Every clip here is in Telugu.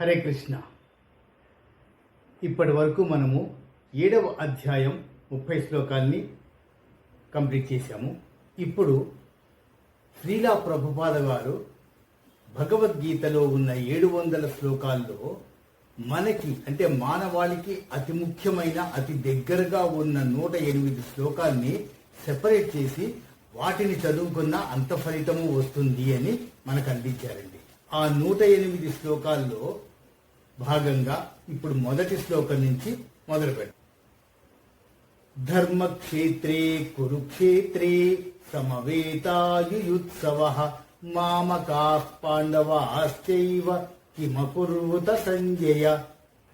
హరే కృష్ణ. ఇప్పటి వరకు మనము ఏడవ అధ్యాయం ముప్పై శ్లోకాల్ని కంప్లీట్ చేశాము. ఇప్పుడు శ్రీలా ప్రభుపాద గారు భగవద్గీతలో ఉన్న ఏడు వందల శ్లోకాల్లో మనకి అంటే మానవాళికి అతి ముఖ్యమైన అతి దగ్గరగా ఉన్న నూట ఎనిమిది శ్లోకాల్ని సెపరేట్ చేసి వాటిని చదువుకున్న అంత ఫలితము వస్తుంది అని మనకు అందించారండి. ఆ నూట ఎనిమిది శ్లోకాల్లో భాగంగా ఇప్పుడు మొదటి శ్లోకం నుంచి మొదలు పెట్టాం ధర్మక్షేత్రే కురుక్షేత్రే సమవేతాయుయుత్సవ మామకా పాండవాశ్చైవ కిమకుర్వుత సంజయ.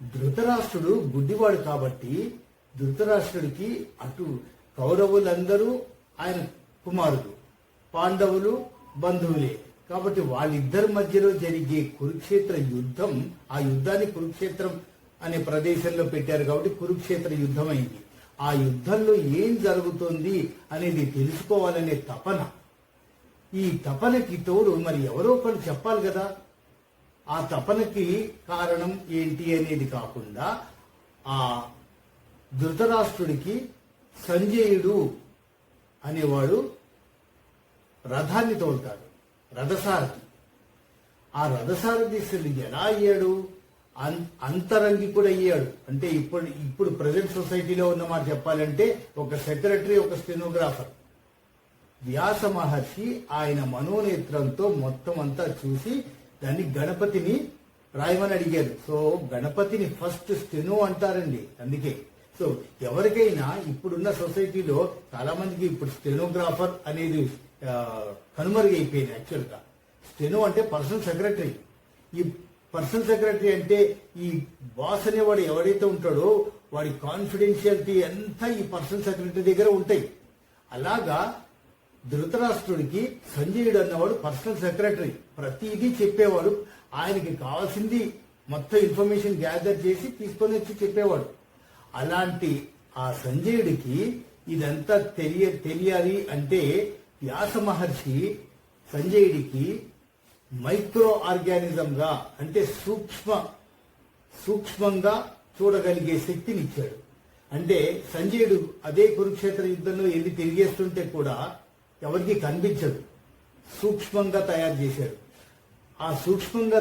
ధృతరాష్ట్రుడు గుడ్డివాడు కాబట్టి ధృతరాష్ట్రుడికి అటు కౌరవులందరూ ఆయన కుమారులు పాండవులు బంధువులే. కాబట్టి వాళ్ళిద్దరి మధ్యలో జరిగే కురుక్షేత్ర యుద్ధం ఆ యుద్ధాన్ని కురుక్షేత్రం అనే ప్రదేశంలో పెట్టారు కాబట్టి కురుక్షేత్ర యుద్ధం అయింది ఆ యుద్ధంలో ఏం జరుగుతుంది అనేది తెలుసుకోవాలనే తపన. ఈ తపనకి తోడు మరి ఎవరో ఒకరు చెప్పాలి కదా. ఆ తపనకి కారణం ఏంటి అనేది కాకుండా ఆ ధృతరాష్ట్రుడికి సంజయుడు అనేవాడు రథాన్ని తోలుతాడు. రథసారథి. ఆ రథసారథి అసలు ఎలా అయ్యాడు? అన్- అంతరంగి అయ్యాడు. అంటే ఇప్పుడు ఇప్పుడు ప్రజెంట్ సొసైటీలో ఉన్న మాట చెప్పాలంటే ఒక సెక్రటరీ ఒక స్టెనోగ్రాఫర్. వ్యాస మహర్షి ఆయన మనోనేత్రంతో మొత్తం అంతా చూసి దాన్ని గణపతిని రాయమని అడిగారు. సో గణపతిని ఫస్ట్ స్టెనో అంటారండి అందుకే. సో ఎవరికైనా ఇప్పుడున్న సొసైటీలో చాలా మందికి ఇప్పుడు స్టెనోగ్రాఫర్ అనేది కనుమరుగైపోయింది యాక్చువల్గా స్టెను స్టెనో అంటే పర్సనల్ సెక్రటరీ ఈ పర్సనల్ సెక్రటరీ అంటే ఈ బాస్ అనేవాడు ఎవడైతే ఉంటాడో వాడి కాన్ఫిడెన్షియాలిటీ అంతా ఈ పర్సనల్ సెక్రటరీ దగ్గర ఉంటాయి. అలాగా ధృతరాష్ట్రుడికి సంజయుడు అన్నవాడు పర్సనల్ సెక్రటరీ ప్రతిదీ చెప్పేవాడు. ఆయనకి కావాల్సింది మొత్తం ఇన్ఫర్మేషన్ గ్యాదర్ చేసి తీసుకొని వచ్చి చెప్పేవాడు. అలాంటి ఆ సంజయుడికి ఇదంతా తెలియ తెలియాలి అంటే వ్యాస మహర్షి సంజయుడికి మైక్రో ఆర్గానిజంగా అంటే సూక్ష్మ సూక్ష్మంగా చూడగలిగే శక్తిని ఇచ్చాడు అంటే సంజయుడు అదే కురుక్షేత్ర యుద్ధంలో వెళ్ళి తిరిగేస్తుంటే కూడా ఎవరికి కనిపించదు. సూక్ష్మంగా తయారు చేశాడు. ఆ సూక్ష్మంగా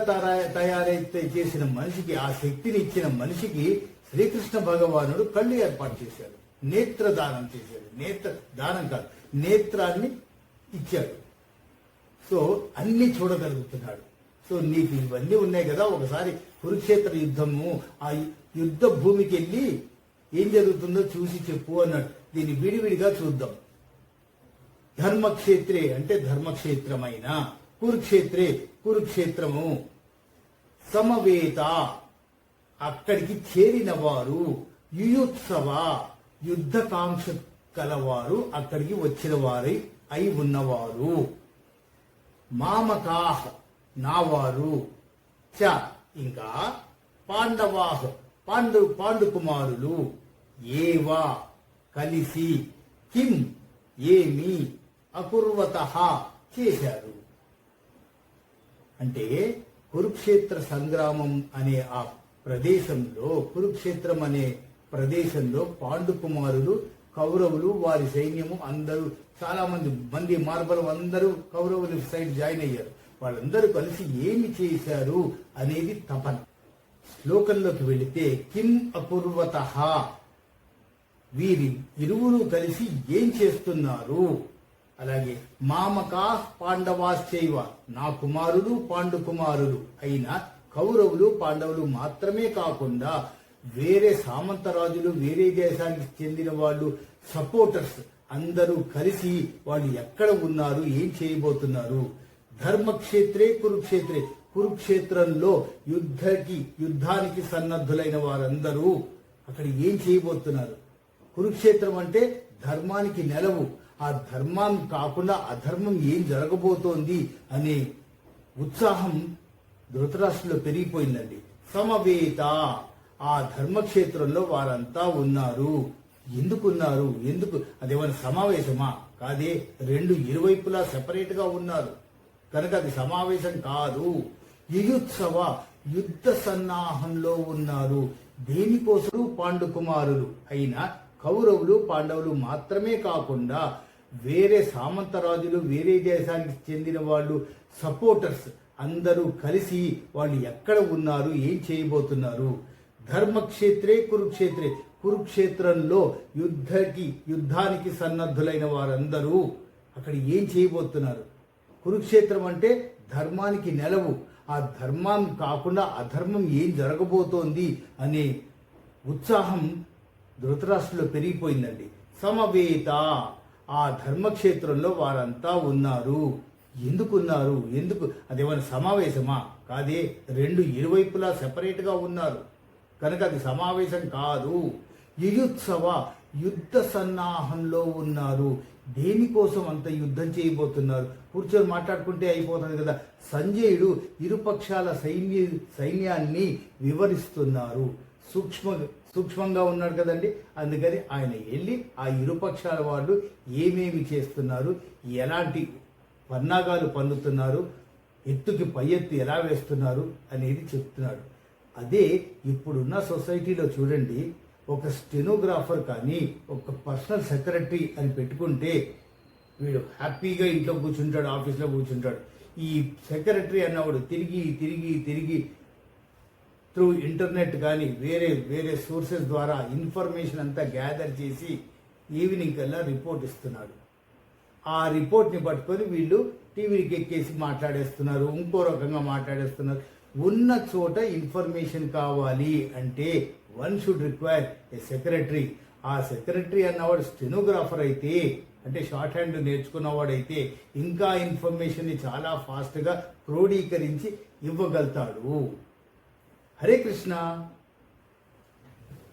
తయారైతే చేసిన మనిషికి ఆ శక్తిని ఇచ్చిన మనిషికి శ్రీకృష్ణ భగవానుడు కళ్ళు ఏర్పాటు చేశాడు. నేత్ర దానం చేశాడు. నేత్ర దానం కాదు. నేత్రాన్ని ఇచ్చాడు. సో అన్ని చూడగలుగుతున్నాడు. సో నీకు ఇవన్నీ ఉన్నాయి కదా ఒకసారి కురుక్షేత్ర యుద్ధము ఆ యుద్ధ భూమికి వెళ్ళి ఏం జరుగుతుందో చూసి చెప్పు అన్నాడు. దీన్ని విడివిడిగా చూద్దాం. ధర్మక్షేత్రే అంటే ధర్మక్షేత్రమైన? కురుక్షేత్రే కురుక్షేత్రము. సమవేత అక్కడికి చేరిన వారు యుయుత్సవ యుద్ధకాంక్ష కలవారు అక్కడికి వచ్చిన వారై అయి ఉన్నవారు. మామకాహ్ నావారు. చ ఇంకా పాండవాహ్ పాండు పాండు కుమారులు ఏవా కలిసి కిం ఏమి అకుర్వత చేశారు. అంటే కురుక్షేత్ర సంగ్రామం అనే ఆ ప్రదేశంలో కురుక్షేత్రం అనే ప్రదేశంలో పాండు కుమారులు కౌరవులు వారి సైన్యము అందరూ చాలా మంది మంది మార్బలు అందరూ కౌరవుల సైడ్ జాయిన్ అయ్యారు. వాళ్ళందరూ కలిసి ఏమి చేశారు అనేది తపన. శ్లోకంలోకి వెళితే కిం అపూర్వత. వీరి ఇరువురు కలిసి ఏం చేస్తున్నారు? అలాగే మామకా పాండవాశ్చైవ నా కుమారులు పాండు కుమారులు అయిన కౌరవులు పాండవులు మాత్రమే కాకుండా వేరే సామంతరాజులు వేరే దేశానికి చెందిన వాళ్ళు సపోర్టర్స్ అందరూ కలిసి వాళ్ళు ఎక్కడ ఉన్నారు ఏం చేయబోతున్నారు? ధర్మక్షేత్రే కురుక్షేత్రే. కురుక్షేత్రంలో యుద్ధకి యుద్ధానికి సన్నద్ధులైన వారందరూ అక్కడ ఏం చేయబోతున్నారు? కురుక్షేత్రం అంటే ధర్మానికి నెలవు. ఆ ధర్మం కాకుండా అధర్మం ఏం జరగబోతోంది అనే ఉత్సాహం ధృతరాష్ట్రంలో పెరిగిపోయిందండి. సమవేత. ఆ ధర్మక్షేత్రంలో వారంతా ఉన్నారు. ఎందుకున్నారు? ఎందుకు? అదేమైనా సమావేశమా? కాదే రెండు ఇరువైపులా సెపరేట్గా ఉన్నారు. కనుక అది సమావేశం కాదు. యుయుత్సవ యుద్ధ సన్నాహంలో ఉన్నారు. దేనికోసం పాండుకుమారులు. అయిన కౌరవులు పాండవులు మాత్రమే కాకుండా వేరే సామంతరాజులు వేరే దేశానికి చెందిన వాళ్ళు సపోర్టర్స్ అందరూ కలిసి వాళ్ళు ఎక్కడ ఉన్నారు? ఏం చేయబోతున్నారు? ధర్మక్షేత్రే కురుక్షేత్రే. కురుక్షేత్రంలో యుద్ధకి యుద్ధానికి సన్నద్ధులైన వారందరూ అక్కడ ఏం చేయబోతున్నారు? కురుక్షేత్రం అంటే ధర్మానికి నెలవు. ఆ ధర్మం కాకుండా అధర్మం ఏం జరగబోతోంది అనే ఉత్సాహం ధృతరాష్ట్రంలో పెరిగిపోయిందండి. సమవేత ఆ ధర్మక్షేత్రంలో వారంతా ఉన్నారు. ఎందుకున్నారు? ఎందుకు? అదేమైనా సమావేశమా? కాదే రెండు ఇరువైపులా సెపరేట్గా ఉన్నారు. కనుక అది సమావేశం కాదు. యుయుత్సవ యుద్ధ సన్నాహంలో ఉన్నారు. దేనికోసం అంత యుద్ధం చేయబోతున్నారు? కూర్చొని మాట్లాడుకుంటే అయిపోతుంది కదా. సంజయుడు ఇరుపక్షాల సైన్య సైన్యాన్ని వివరిస్తున్నారు. సూక్ష్మ సూక్ష్మంగా ఉన్నాడు కదండి. అందుకని ఆయన వెళ్ళి ఆ ఇరుపక్షాల వాళ్ళు ఏమేమి చేస్తున్నారు? ఎలాంటి పన్నాగాలు పన్నుతున్నారు ఎత్తుకి పై ఎత్తు ఎలా వేస్తున్నారు? అనేది చెప్తున్నాడు. అదే ఇప్పుడున్న సొసైటీలో చూడండి ఒక స్టెనోగ్రాఫర్ కానీ ఒక పర్సనల్ సెక్రటరీ అని పెట్టుకుంటే వీడు హ్యాపీగా ఇంట్లో కూర్చుంటాడు ఆఫీస్లో కూర్చుంటాడు. ఈ సెక్రటరీ అన్నవాడు తిరిగి తిరిగి తిరిగి త్రూ ఇంటర్నెట్ కానీ వేరే వేరే సోర్సెస్ ద్వారా ఇన్ఫర్మేషన్ అంతా గ్యాదర్ చేసి ఈవినింగ్ కల్లా రిపోర్ట్ ఇస్తున్నాడు. ఆ రిపోర్ట్ని పట్టుకొని వీళ్ళు టీవీకి ఎక్కేసి మాట్లాడేస్తున్నారు ఇంకో రకంగా మాట్లాడేస్తున్నారు. ఉన్న చోట ఇన్ఫర్మేషన్ కావాలి అంటే one should require a secretary. ఆ సెక్రటరీ అన్నవాడు స్టెనోగ్రాఫర్ అయితే అంటే షార్ట్ హ్యాండ్ నేర్చుకున్నవాడైతే ఇంకా ఇన్ఫర్మేషన్ని చాలా ఫాస్ట్గా క్రోడీకరించి ఇవ్వగలుగుతాడు. హరే కృష్ణ.